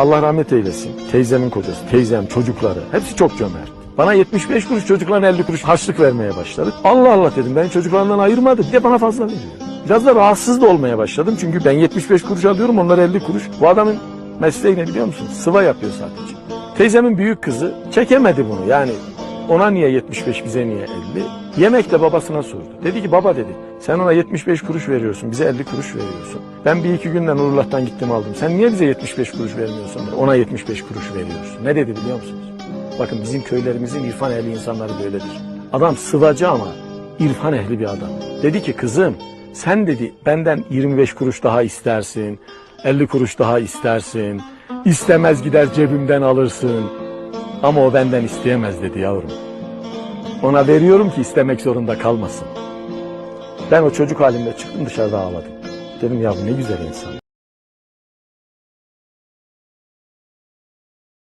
Allah rahmet eylesin. Teyzemin kocası, teyzem, çocukları hepsi çok cömert. Bana 75 kuruş çocuklarına 50 kuruş harçlık vermeye başladı. Allah Allah dedim ben çocuklarından ayırmadı. Bir de bana fazla veriyor. Biraz da rahatsız da olmaya başladım. Çünkü ben 75 kuruş alıyorum onlar 50 kuruş. Bu adamın mesleği ne biliyor musun? Sıva yapıyor sadece. Teyzemin büyük kızı çekemedi bunu. Yani ona niye 75 bize niye 50? Yemekte babasına sordu. Dedi ki baba dedi sen ona 75 kuruş veriyorsun bize 50 kuruş veriyorsun. Ben bir iki günden Nurullah'tan gittim aldım. Sen niye bize 75 kuruş vermiyorsun? Ona 75 kuruş veriyorsun. Ne dedi biliyor musunuz? Bakın bizim köylerimizin irfan ehli insanları böyledir. Adam sıvacı ama irfan ehli bir adam. Dedi ki kızım sen dedi benden 25 kuruş daha istersin. 50 kuruş daha istersin. İstemez gider cebimden alırsın. Ama o benden isteyemez dedi yavrum. Ona veriyorum ki istemek zorunda kalmasın. Ben o çocuk halimle çıktım dışarıda ağladım. Dedim ya bu ne güzel insan.